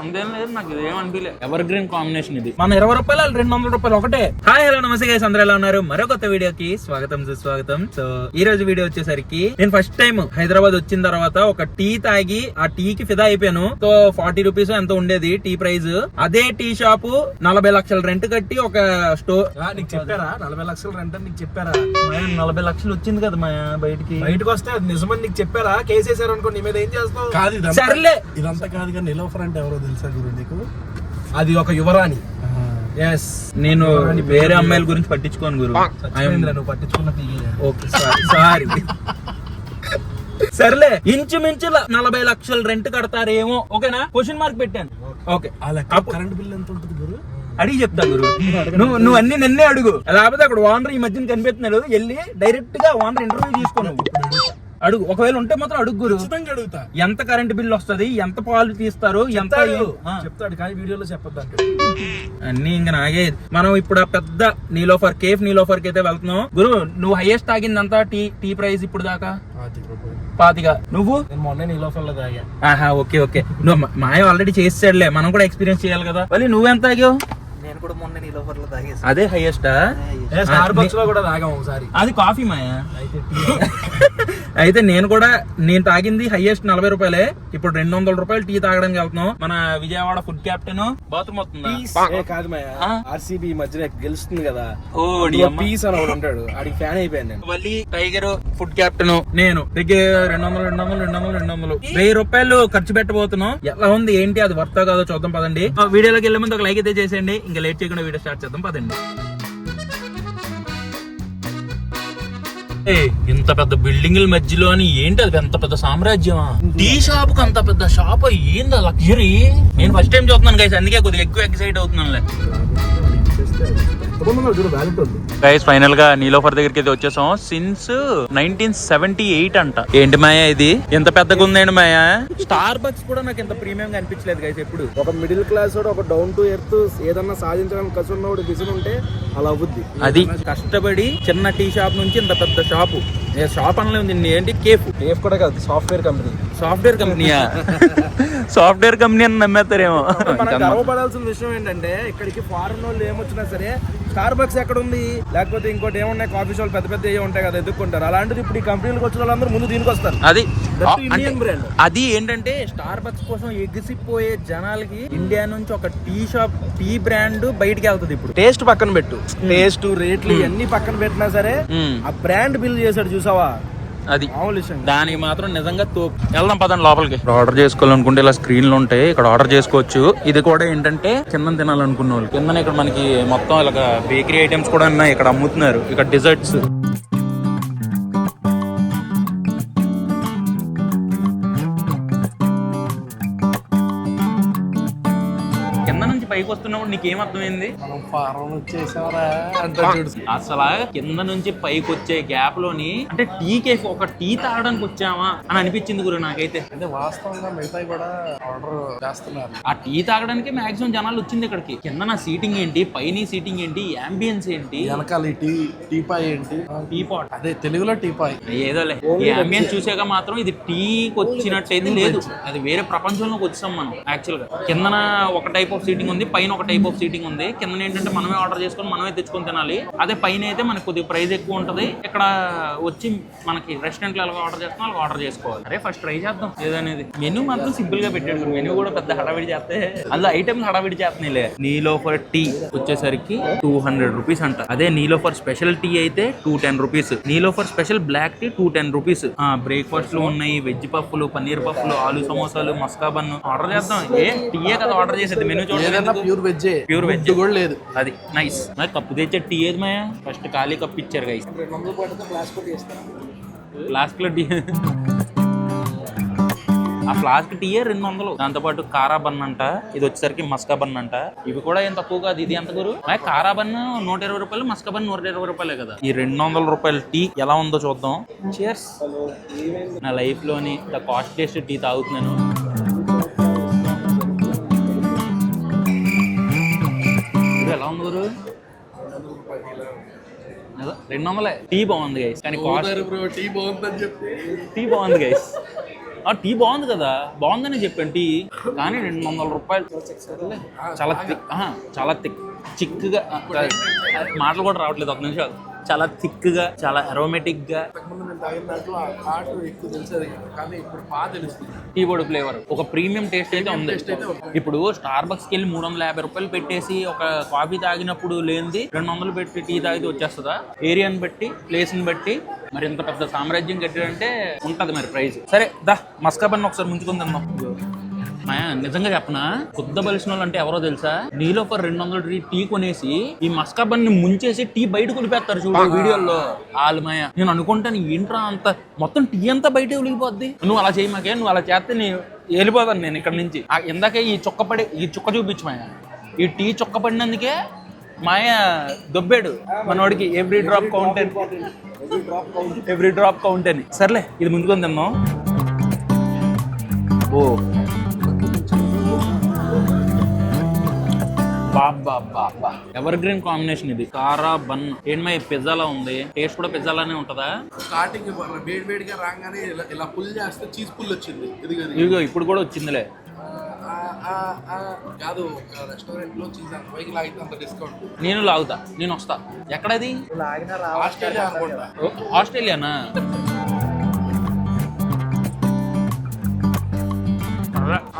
అంతేం లేదు నాకు ఇదేం అనిపించలేదు ఎవర్ గ్రీన్ కాంబినేషన్ ఇది. మన ఇరవై రూపాయలు రెండు వందల రూపాయలు ఒకటే. హాయ్ హలో నమస్తే గైస్ అందరూ ఎలా ఉన్నారు? మరో కొత్త వీడియోకి స్వాగతం సుస్వాగతం. సో ఈ రోజు వీడియో వచ్చేసరికి నేను ఫస్ట్ టైం హైదరాబాద్ వచ్చిన తర్వాత ఒక టీ తాగి ఆ టీ కి ఫిదా అయిపోయాను. సో ఫార్టీ రూపీస్ ఎంత ఉండేది టీ ప్రైస్. అదే టీ షాపు నలభై లక్షల రెంట్ కట్టి ఒక స్టోర్ నీకు చెప్పారా? నలభై లక్షలు రెంట్ అని నీకు చెప్పారా? నలభై లక్షలు వచ్చింది కదా మా బయటికి. బయటకు వస్తే అది నిజమని నీకు చెప్పారా? కేసు వేసారు అనుకో నీ మీద ఏం చేస్తావు? కాదు సర్లే. ఇదంతా కాదు కానీ నిలోఫర్ అంటే ఎవరో? తెలుసా గురు నీకు? అది ఒక యువరాణి. ఎస్ నేను వేరే అమ్మాయిల గురించి పట్టించుకోను గురు. నువ్వు పట్టించుకున్న ఓకే సారీ సర్లే ఇంచుమించు నలభై లక్షల రెంట్ కడతారేమో. ఓకేనా? క్వశ్చన్ మార్క్ పెట్టాను. ఓకే. కరెంట్ బిల్ ఎంత ఉంటుంది గురు? అడిగి చెప్తా గురు. నువ్వు నువ్వు అన్ని నన్నే అడుగు. లేకపోతే అక్కడ ఓనర్ ఈ మధ్యన కనిపిస్తున్నాడు వెళ్ళి డైరెక్ట్గా ఓనర్ ఇంటర్వ్యూ తీసుకో నువ్వు. అడుగు. ఒకవేళ ఉంటే మాత్రం అడుగు గురు. ఖచ్చితంగా అడుగుతా. ఎంత కరెంట్ బిల్ వస్తది? ఎంత పాలు తీస్తారు? ఎంత చెప్తాడు. కానీ వీడియోలో చెప్పొద్దు అన్ని ఇంకా నాగే. మనం ఇప్పుడు ఆ పెద్ద నీలోఫర్ కేఫ్ నీలోఫర్కి అయితే వెళ్తున్నాం. గురు నువ్వు హైయెస్ట్ తాగిందంతా టీ టీ ప్రైస్ ఇప్పుడు దాకా? పాతిగా. నువ్వు? నేను మొన్న నీలోఫర్లో తాగా. ఆహా ఓకే ఓకే. నువ్వు మాయ ఆల్రెడీ చేసాడులే మనం కూడా ఎక్స్పీరియన్స్ చేయాలి కదా. మళ్ళీ నువ్వెంత తాగావు? కూడా మొన్న నీలోఫర్లో తాగేసి. అదే హైయెస్టా స్టార్ బక్స్లో కూడా తాగాం ఒకసారి. అది కాఫీ మాయ? అయితే నేను కూడా నేను తాగింది హైయెస్ట్ నలభై రూపాయలే. ఇప్పుడు రెండు వందల రూపాయలు టీ తాగడానికి వెళ్తున్నాం. మన విజయవాడ ఫుడ్ క్యాప్టెన్ బాత్రూమ్ వస్తుందా? ఏ కాదు మాయ? ఆర్సీబీ మధ్యన గెలుస్తుంది కదా. ఓ పీస్ అని ఉంటాడు. ఆడికి ఫ్యాన్ అయిపోయాను నేను. మళ్ళీ టైగర్ ఫుడ్ కెప్టెన్ నేను దగ్గర రెండు వందలు రెండు వందలు రెండు వందలు రెండు వందలు. వెయ్యి రూపాయలు ఖర్చు పెట్టబోతున్నాం. ఎలా ఉంది? ఏంటి? అది వర్తా కాదో చూద్దాం పదండి. ఆ వీడియోలోకి వెళ్ళే ముందు ఒక లైక్ అయితే చేసేయండి. ఇంకా లేట్ చేయకుండా వీడియో స్టార్ట్ చేద్దాం పదండి. ఇంత పెద్ద బిల్డింగ్ల మధ్యలో అని ఏంటి అది? ఎంత పెద్ద సామ్రాజ్యమా? టీ షాప్కి అంత పెద్ద షాప్ ఏంది లగ్జరీ నేను ఫస్ట్ టైం చూస్తున్నాను గైస్ అందుకే కొద్దిగా ఎక్కువ ఎక్సైట్ అవుతున్నాను గైస్ ఫైనల్గా నీలోఫర్ దగ్గరికి అయితే వచ్చేసాం. సిన్స్ నైన్టీన్ సెవెంటీ ఎయిట్ అంట. ఏంటి మాయా ఇది? ఎంత పెద్దగా ఉందండి మాయా? స్టార్ బక్స్ కూడా నాకు ఇంత ప్రీమియం గా అనిపించలేదు గైస్ ఎప్పుడు. ఒక మిడిల్ క్లాస్ ఒక డౌన్ టు ఎర్త్ ఏదన్నా సాధించడానికి కసి ఉన్నవాడు విజన్ ఉంటే అలా అవుద్ది. అది. కష్టపడి చిన్న టీ షాప్ నుంచి ఇంత పెద్ద షాపు. షాప్ అనలేదు ఏంటి? కేఫ్. కేఫ్ కూడా కాదు సాఫ్ట్వేర్ కంపెనీ సాఫ్ట్వేర్ కంపెనీయా సాఫ్ట్వేర్ కంపెనీ అని నమ్మేస్తారేమో. గర్వపడాల్సిన విషయం ఏంటంటే ఇక్కడికి ఫారెన్ వాళ్ళు ఏమొచ్చినా సరే స్టార్ బక్స్ ఎక్కడ ఉంది లేకపోతే ఇంకోటి ఏమున్నాయి? కాఫీ షాప్ పెద్ద పెద్ద ఏ ఉంటాయి కదా ఎదుర్కొంటారు. అలాంటిది ఇప్పుడు ఈ కంపెనీలకు వచ్చిన వాళ్ళందరూ ముందు దీనికి వస్తారు. అది. అది ఏంటంటే స్టార్ బక్స్ కోసం ఎగిసిపోయే జనాలకి ఇండియా నుంచి ఒక టీ షాప్ టీ బ్రాండ్ బయటికి వెళ్తుంది ఇప్పుడు. టేస్ట్ పక్కన పెట్టు. టేస్ట్ రేట్లు ఇవన్నీ పక్కన పెట్టినా సరే మ్మ్. ఆ బ్రాండ్ బిల్ చేశాడు చూసావా? అది. దానికి మాత్రం నిజంగా తోపు. వెళ్దాం పదండి లోపలికి. ఆర్డర్ చేసుకోవాలనుకుంటే ఇలా స్క్రీన్లు ఉంటాయి. ఇక్కడ ఆర్డర్ చేసుకోవచ్చు. ఇది కూడా ఏంటంటే కింద తినాలనుకున్న వాళ్ళు కింద ఇక్కడ మనకి మొత్తం ఇలా బేకరీ ఐటమ్స్ కూడా ఉన్నాయి. ఇక్కడ అమ్ముతున్నారు. ఇక్కడ డిజర్ట్స్ పైకి వస్తున్నప్పుడు నీకేం అర్థమైంది? అంటే చూడు. అసలు కింద నుంచి పైకి వచ్చే గ్యాప్లోని అంటే టీ కేఫ్ ఒక టీ తాగడానికి వచ్చామా అని అనిపించింది గురు నాకైతే. అంటే వాస్తవంగా మిగతాయి కూడా ఆర్డర్ చేస్తున్నారు. ఆ టీ తాగడానికి మాక్సిమం జనాలు వచ్చింది ఇక్కడికి. కింద నా సీటింగ్ ఏంటి? పైన సీటింగ్ ఏంటి? అంబియన్స్ ఏంటి? వెనకాల ఈ టీ టీపాయ్ ఏంటి? Teapot. అదే తెలుగులో టీపాయ్ ఏదోలే. ఈ అంబియన్స్ చూసాక మాత్రం ఇది టీకి వచ్చినట్టు అయితే లేదు. అది వేరే ప్రపంచంలోకి వచ్చాం మనం యాక్చువల్గా. కిందన ఒక టైప్ ఆఫ్ సీటింగ్ ఉంది పైన ఒక టైప్ ఆఫ్ సీటింగ్ ఉంది. కింద ఏంటంటే మనమే ఆర్డర్ చేసుకొని మనమే తెచ్చుకొని తినాలి. అదే పైన అయితే మనకి కొద్దిగా ప్రైస్ ఎక్కువ ఉంటది. ఇక్కడ వచ్చి మనకి రెస్టారెంట్లో ఎలా ఆర్డర్ చేస్తాం అలా ఆర్డర్ చేసుకోవాలి. అరే ఫస్ట్ ట్రై చేద్దాం. ఏదనేది? మెనూ మాత్రం సింపుల్గా పెట్టాడు మెనూ కూడా పెద్ద హడావిడి చేస్తే అందులో ఐటమ్స్ హడావిడి చేస్తున్నాయిలే నీలోఫర్ టీ వచ్చేసరికి టూ హండ్రెడ్ రూపీస్ అంట. అదే నీలోఫర్ స్పెషల్ టీ అయితే two ten rupees Niloufer special black tea two ten rupees బ్రేక్ఫాస్ట్లో ఉన్నాయి వెజ్ పఫ్లు పన్నీర్ పఫ్లు ఆలు సమోసాలు మస్కా బన్ ఆర్డర్ చేద్దాం. ఏ టీయే కదా ఆర్డర్ చేసేది. మెనూ చూడలేదు ప్యూర్ వెజ్ ప్యూర్ వెజ్ కూడా లేదు. అది నైస్ మరి కప్పు తెచ్చే టీ ఏది మాయా? ఫస్ట్ ఖాళీ కప్పు ఇచ్చారు గైస్ ఫ్లాస్క్లో టీ. ఆ ఫ్లాస్క్ టీయే రెండు వందలు. దాంతోపాటు కారా బన్ అంట ఇది వచ్చేసరికి మస్కా బన్ అంట. ఇవి కూడా ఏం తక్కువ కాదు ఇది ఎంత గురు? కారా బన్ నూట ఇరవై రూపాయలు మస్కా బన్ నూట ఇరవై రూపాయలే కదా. ఈ రెండు వందల రూపాయల టీ ఎలా ఉందో చూద్దాం. నా లైఫ్లోని ద కాస్ట్లీయెస్ట్ టీ తాగుతున్నాను. రెండు వందలే టీ బాగుంది గైస్ కానీ టీ బాగుందని చెప్పి. టీ బాగుంది గైస్ ఆ టీ బాగుంది కదా. బాగుందని చెప్పాను టీ. కానీ రెండు వందల రూపాయలు చాలా థిక్ చాలా థిక్ కాదు. మాటలు కూడా రావట్లేదు ఒక నిమిషాలు చాలా థిక్గా చాలా అరోమేటిక్గా టీ పొడి ఫ్లేవర్ ఒక ప్రీమియం టేస్ట్ అయితే ఉంది. ఇప్పుడు స్టార్ బక్స్కి వెళ్ళి మూడు వందల యాభై రూపాయలు పెట్టేసి ఒక కాఫీ తాగినప్పుడు లేనిది రెండు వందలు పెట్టి టీ తాగితే వచ్చేస్తుందా? ఏరియాని బట్టి ప్లేస్ని బట్టి మరి ఇంత పెద్ద సామ్రాజ్యం కట్టాడంటే ఉంటది మరి ప్రైస్ సరే దా మస్కా బన్ ఒకసారి ముంచుకుందాం మాయా నిజంగా చెప్పనా? కొద్ద బలిసిన వాళ్ళు అంటే ఎవరో తెలుసా? నీలో ఒక రెండు వందల టీ కొనేసి ఈ మస్కా బన్ని ముంచేసి టీ బయట కొనిపేస్తారు చూడు వీడియోల్లో. వాళ్ళు మాయ నేను అనుకుంటాను ఏంట్రా అంత? మొత్తం టీ అంతా బయట ఒలిగిపోద్ది నువ్వు అలా చేయి మాకే నువ్వు అలా చేస్తే నేను వెళ్ళిపోతాను నేను ఇక్కడ నుంచి. ఇందాకే ఈ చుక్క పడి ఈ చుక్క చూపించు మాయ. ఈ టీ చుక్క పడినందుకే మాయ దొబ్బాడు మనోడికి every drop count every drop count అని. సర్లే ఇది ముందుకొని తిన్నాం ఓ. బాబా బాబా ఎవర్ గ్రీన్ కాంబినేషన్ ఇది. కారా బన్ ఏంటి పిజ్జాలా ఉంది? టేస్ట్ కూడా పిజ్జాలానే ఉంటుందా? స్టార్టింగ్ వేడి వేడిగా రాగానే ఇలా ఇలా పుల్ చేస్తే చీజ్ పుల్ వచ్చింది. ఇదిగో ఇప్పుడు కూడా వచ్చిందిలే. కాదు రెస్టారెంట్లో చీజ్ అంత పైకి లాగితే అంత డిస్కౌంట్ నేను లాగుతా. నేను వస్తా. ఎక్కడది? ఆస్ట్రేలియా ఆస్ట్రేలియానా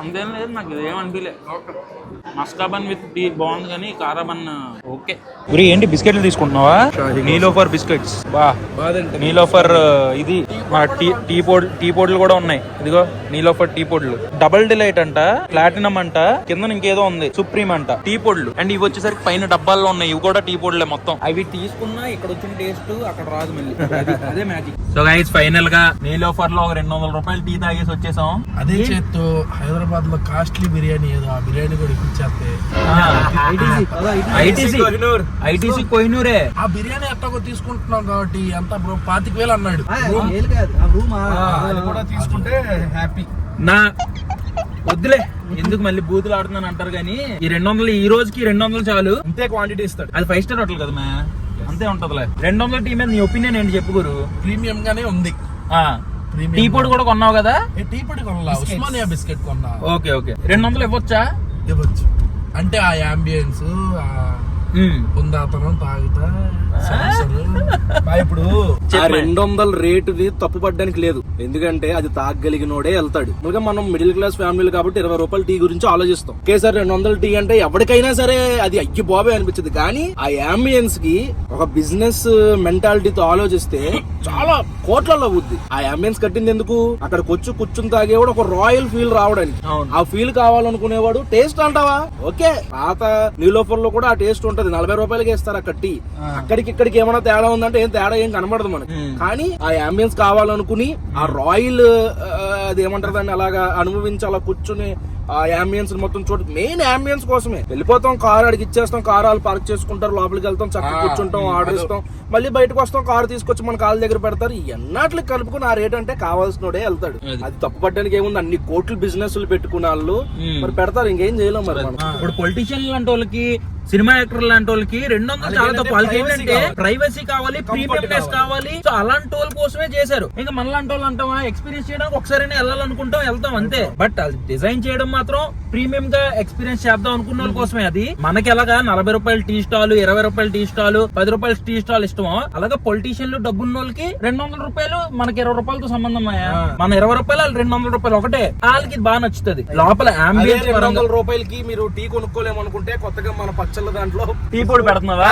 అంతేం లేదు నాకు ఇదేం అనిపించలే మస్కా బన్ విత్ టీ బాగుంది కానీ కారా బన్ ఓకే. గురి ఏంటి బిస్కెట్లు తీసుకుంటున్నావా? నీలోఫర్ బిస్కెట్స్. బా. నీలోఫర్ ఇది మా టీ టీ పొడి టీ పొడులు కూడా ఉన్నాయి. ఇదిగో నీలోఫర్ టీ పొడులు. డబుల్ డిలైట్ అంట ప్లాటినం అంట కింద ఇంకేదో ఉంది సుప్రీం అంట. టీ పొడులు. అండ్ ఇవి వచ్చేసరికి పైన డబ్బాల్లో ఉన్నాయి ఇవి కూడా టీ పొడులే మొత్తం. అవి తీసుకున్నా ఇక్కడ వచ్చిన టేస్ట్ అక్కడ రాదు మళ్ళీ. అది- అదే మ్యాజిక్ సో గైస్ ఫైనల్గా నీలోఫర్లో ఒక రెండు వందల రూపాయలు టీ తాగేసి వచ్చేసాం. అదే చేత్తో హైదరాబాద్ లో కాస్ట్లీ బిర్యానీ ఏదో ఆ బిర్యానీ కూడా ఇప్పించేస్తే. ఐటీసీ. ఐటీసీ. కోహినూరే. ఆ బిర్యానీ ఎట్టగో తీసుకుంటున్నాం కాబట్టి ఎంత బ్రో? పాతిక వేలు అన్నాడు. కూడా తీసుకుంటే హ్యాపీ నా వద్దులే. ఎందుకు మళ్ళీ బూతులు ఆడుతున్నాను అంటారు కానీ ఈ రెండు వందలు ఈ రోజుకి రెండు వందలు చాలు. ఇంతే క్వాంటిటీ ఇస్తాడు. అది ఫైవ్ స్టార్ హోటల్ కదా అంతే ఉంటదిలే. రెండు వందల టీ మీద నీ ఒపీనియన్ ఏంటి చెప్పుకోరు ప్రీమియం గానే ఉంది. టీ పొడి కూడా కొన్నావు కదా? టీ పొడి కొనలా. ఉస్మానియా బిస్కెట్ కొన్నా. Okay okay. రెండు వందలు ఇవ్వచ్చా? ఇవ్వచ్చు. అంటే ఆ మ్మ్. ఉందాతనం తాగుతా. ఇప్పుడు ఆ రెండు వందల రేటుది తప్పు పడ్డానికి లేదు. ఎందుకంటే అది తాగగలిగినోడే వెళ్తాడు. ఇంకా మనం మిడిల్ క్లాస్ ఫ్యామిలీలు కాబట్టి ఇరవై రూపాయల టీ గురించి ఆలోచిస్తాం. ఒకేసారి రెండు వందల టీ అంటే ఎవరికైనా సరే అది అయ్యి బాబే అనిపించింది. కానీ ఆ అంబియన్స్కి ఒక బిజినెస్ మెంటాలిటీతో ఆలోచిస్తే చాలా కోట్లలో అవుద్ది. ఆ అంబియన్స్ కట్టింది ఎందుకు? అక్కడికి వచ్చి కూర్చుని తాగేవాడు ఒక రాయల్ ఫీల్ రావడానికి. ఆ ఫీల్ కావాలనుకునేవాడు టేస్ట్ అంటావా? ఓకే. పాత నీలోఫర్లో కూడా ఆ టేస్ట్ ఉంటది. నలభై రూపాయలకి ఇస్తారు అక్కడ టీ. అక్కడికి ఇక్కడికి ఏమైనా తేడా ఉందంటే ఏం తేడా ఏం కనబడదు మనకి. కానీ ఆ అంబియన్స్ కావాలనుకుని ఆ రాయల్ అది ఏమంటారు దాన్ని? అలాగా అనుభవించి అలా కూర్చుని ఆ అంబియన్స్ మొత్తం చూడ. మెయిన్ అంబియన్స్ కోసమే. వెళ్ళిపోతాం కార్ అడిగి ఇచ్చేస్తాం కార్ వాళ్ళు పార్క్ చేసుకుంటారు లోపలికి వెళ్తాం చక్కగా కూర్చుంటాం ఆర్డర్ ఇస్తాం. మళ్ళీ బయటకు వస్తాం కార్ తీసుకొచ్చి మన కాళ్ళ దగ్గర పెడతారు. ఎన్నాట్లు కలుపుకుని ఆ రేట్ అంటే కావాల్సినోడే వెళ్తాడు. అది. తప్పు పట్టడానికి ఏముంది? అన్ని కోట్లు బిజినెస్ పెట్టుకున్న వాళ్ళు మరి పెడతారు. ఇంకేం చేయలేం మరి ఇప్పుడు పొలిటీషియన్ లాంటి వాళ్ళకి సినిమా యాక్టర్ లాంటి వాళ్ళకి రెండు వందలు చాలా తక్కువ వాళ్ళకి ఏంటంటే ప్రైవసీ కావాలి ప్రీమియంనెస్ కావాలి. సో అలాంటి వాళ్ళ కోసమే చేశారు. ఇంకా మన లాంటి వాళ్ళు అంటామా ఎక్స్పీరియన్స్ చేయడానికి ఒకసారి వెళ్ళాలనుకుంటాం వెళ్తాం అంతే. బట్ అది డిజైన్ చేయడం మాత్రం ప్రీమియం గా ఎక్స్పీరియన్స్ చేద్దాం అనుకున్న వాళ్ళ కోసమే అది. మనకి ఎలాగా నలభై రూపాయల టీ స్టాల్ ఇరవై రూపాయల టీ స్టాల్ పది రూపాయల టీ స్టాల్ ఇష్టమో? అలాగే పొలిటీషియన్లు డబ్బున్న వాళ్ళకి రెండు వందల రూపాయలు మనకి ఇరవై రూపాయలతో సంబంధం మన ఇరవై రూపాయలు వాళ్ళు రెండు వందల రూపాయలు ఒకటే. వాళ్ళకి బాగా నచ్చుతుంది. లోపల అంబియన్స్ వందల రూపాయలకి మీరు టీ కొనుక్కోలేమనుకుంటే కొత్తగా మన పచ్చళ్ళ దాంట్లో టీ పొడి పెడుతున్నావా?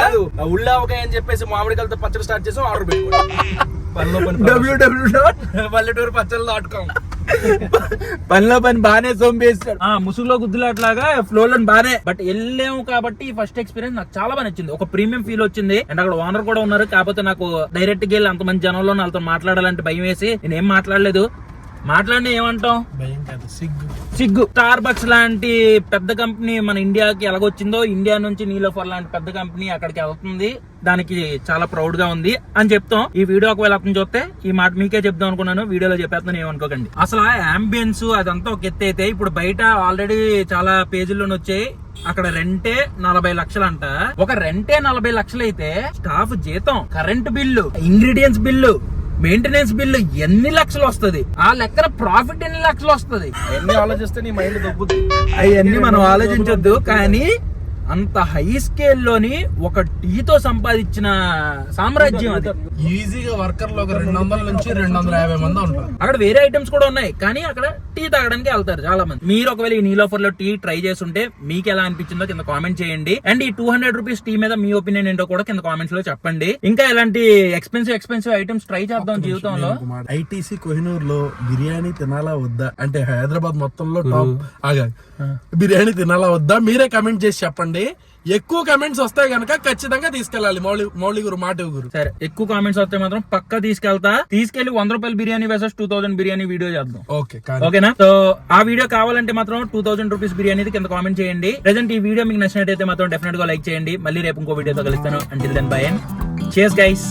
ఉళ్ళావకాయ అని చెప్పేసి మామిడికాయలతో పచ్చడి స్టార్ట్ చేసాం ఆర్డర్ పెట్టుకోండి డబ్ల్యూడబ్ల్యూ డాట్ పల్లెటూరు పచ్చళ్ళు దాటుకోం పనిలో పని బానే సోంపేస్తాడు ఆ ముసుగులో గుద్దులాట్లాగా ఫ్లో లో బానే బట్ వెళ్ళాము కాబట్టి ఫస్ట్ ఎక్స్పీరియన్స్ నాకు చాలా బాగా నచ్చింది. ఒక ప్రీమియం ఫీల్ వచ్చింది. అండ్ అక్కడ ఓనర్ కూడా ఉన్నారు. కాకపోతే నాకు డైరెక్ట్గా వెళ్ళి అంతమంది జనంలో వాళ్ళతో మాట్లాడాలంటే భయం వేసి నేనేం మాట్లాడలేదు. మాట్లాడినా ఏమంటాం సిగ్గు. సిగ్గు. స్టార్ బక్స్ లాంటి పెద్ద కంపెనీ మన ఇండియాకి ఎలాగొచ్చిందో ఇండియా నుంచి నీలోఫర్ లాంటి పెద్ద కంపెనీ అక్కడికి వెళ్తుంది. దానికి చాలా ప్రౌడ్గా ఉంది అని చెప్తాం. ఈ వీడియో ఒకవేళ అతను చూస్తే ఈ మాట మీకే చెప్దాం అనుకున్నాను. వీడియోలో చెప్పేస్తాను ఏమనుకోకండి. అసలు ఆ అంబియన్స్ అదంతా ఒక ఎత్తు అయితే ఇప్పుడు బయట ఆల్రెడీ చాలా పేజీల్లోనే వచ్చాయి. అక్కడ రెంటే నలభై లక్షలు అంట ఒక రెంటే నలభై లక్షలు అయితే స్టాఫ్ జీతం current bill ingredients bill maintenance bill ఎన్ని లక్షలు వస్తది? ఆ లెక్కన ప్రాఫిట్ ఎన్ని లక్షలు వస్తది? అవన్నీ ఆలోచిస్తే నీ మైండ్ దొబ్బుద్ది. అవన్నీ మనం ఆలోచించొద్దు కానీ అంత హై స్కేల్లోని ఒక టీతో సంపాదించిన సామ్రాజ్యం అది. ఈజీగా వర్కర్లు ఒక రెండు వందల నుంచి రెండు వందల యాభై మంది ఉంటారు. అక్కడ వేరే ఐటమ్స్ కూడా ఉన్నాయి కానీ అక్కడ టీ తాగడానికి వెళ్తారు చాలా మంది మీరు ఒకవేళ ఈ నీలోఫర్లో టీ ట్రై చేస్తుంటే మీకు ఎలా అనిపించిందో కింద కామెంట్ చేయండి. అండ్ ఈ టూ హండ్రెడ్ రూపీస్ టీ మీద మీ ఒపీనియన్ ఏంటో కూడా కింద కామెంట్స్లో చెప్పండి. ఇంకా ఇలాంటి ఎక్స్పెన్సివ్ ఎక్స్పెన్సివ్ ఐటమ్స్ ట్రై చేద్దాం జీవితంలో? ఐటీసీ కోహినూర్లో బిర్యానీ తినాలా వద్దా? అంటే హైదరాబాద్ మొత్తంలో టాప్. ఆగా. బిర్యానీ తినాలా వద్దా? మీరే కమెంట్ చేసి చెప్పండి. ఎక్కువ కమెంట్స్ వస్తాయి గనక ఖచ్చితంగా తీసుకెళ్ళాలి మౌలి మౌలి గురు మాట గురు. సరే ఎక్కువ కామెంట్స్ వస్తే మాత్రం పక్కా తీసుకెళ్తా. తీసుకెళ్ళి వంద రూపాయల biryani versus two thousand biryani video చేద్దాం. ఓకే కానీ ఓకేనా? సో ఆ వీడియో కావాలంటే మాత్రం టూ థౌసండ్ రూపీస్ బిర్యానీ కింద కామెంట్ చేయండి. ప్రెసెంట్ ఈ వీడియో మీకు నచ్చినట్టయితే మాత్రం డెఫినెట్గా లైక్ చేయండి. మళ్ళీ రేపు ఇంకో వీడియోతో కలుస్తాను. అంటిల్ దెన్ బై అండ్ చేస్ గైస్